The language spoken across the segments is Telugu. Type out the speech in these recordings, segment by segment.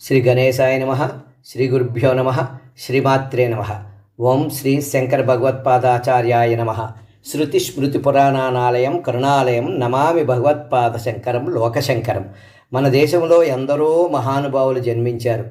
శ్రీ గణేశాయ నమ శ్రీ గురుభ్యో నమ శ్రీమాత్రే నమ. ఓం శ్రీ శంకర భగవత్పాదాచార్యాయ నమ. శృతి స్మృతి పురాణానాలయం కరుణాలయం నమామి భగవత్పాద శంకరం లోకశంకరం. మన దేశంలో ఎందరో మహానుభావులు జన్మించారు.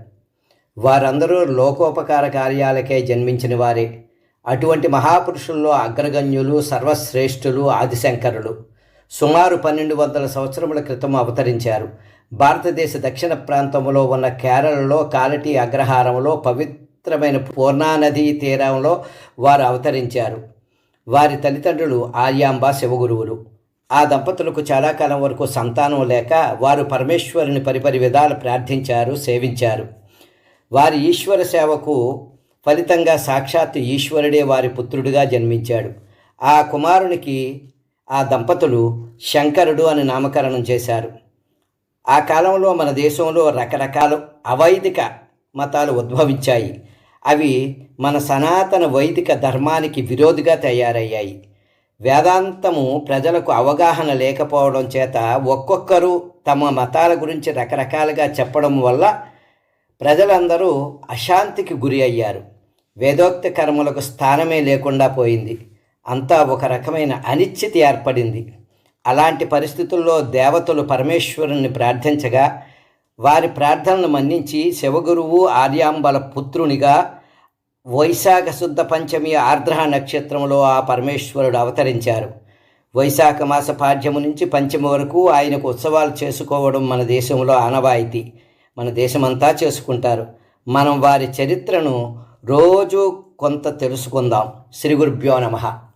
వారందరూ లోకోపకార కార్యాలకే జన్మించిన వారే. అటువంటి మహాపురుషుల్లో అగ్రగణ్యులు సర్వశ్రేష్ఠులు ఆదిశంకరులు. సుమారు పన్నెండు వందల సంవత్సరముల క్రితం అవతరించారు. భారతదేశ దక్షిణ ప్రాంతంలో ఉన్న కేరళలో కాలటి అగ్రహారంలో పవిత్రమైన పూర్ణానదీ తీరంలో వారు అవతరించారు. వారి తల్లిదండ్రులు ఆర్యాంబ శివగురువులు. ఆ దంపతులకు చాలా కాలం వరకు సంతానం లేక వారు పరమేశ్వరుని పరిపరి విధాలు ప్రార్థించారు సేవించారు. వారి ఈశ్వర సేవకు ఫలితంగా సాక్షాత్తు ఈశ్వరుడే వారి పుత్రుడిగా జన్మించాడు. ఆ కుమారునికి ఆ దంపతులు శంకరుడు అని నామకరణం చేశారు. ఆ కాలంలో మన దేశంలో రకరకాల అవైదిక మతాలు ఉద్భవించాయి. అవి మన సనాతన వైదిక ధర్మానికి విరోధిగా తయారయ్యాయి. వేదాంతము ప్రజలకు అవగాహన లేకపోవడం చేత ఒక్కొక్కరు తమ మతాల గురించి రకరకాలుగా చెప్పడం వల్ల ప్రజలందరూ అశాంతికి గురి అయ్యారు. వేదోక్త కర్మలకు స్థానమే లేకుండా పోయింది. అంతా ఒక రకమైన అనిశ్చితి ఏర్పడింది. అలాంటి పరిస్థితుల్లో దేవతలు పరమేశ్వరుని ప్రార్థించగా వారి ప్రార్థనలు మన్నించి శివగురువు ఆర్యాంబల పుత్రునిగా వైశాఖ శుద్ధ పంచమి ఆర్ద్ర నక్షత్రంలో ఆ పరమేశ్వరుడు అవతరించారు. వైశాఖ మాస పాఠ్యము నుంచి పంచమి వరకు ఆయనకు ఉత్సవాలు చేసుకోవడం మన దేశంలో ఆనవాయితీ. మన దేశమంతా చేసుకుంటారు. మనం వారి చరిత్రను రోజు కొంత తెలుసుకుందాం. శ్రీ గురుభ్యో నమః.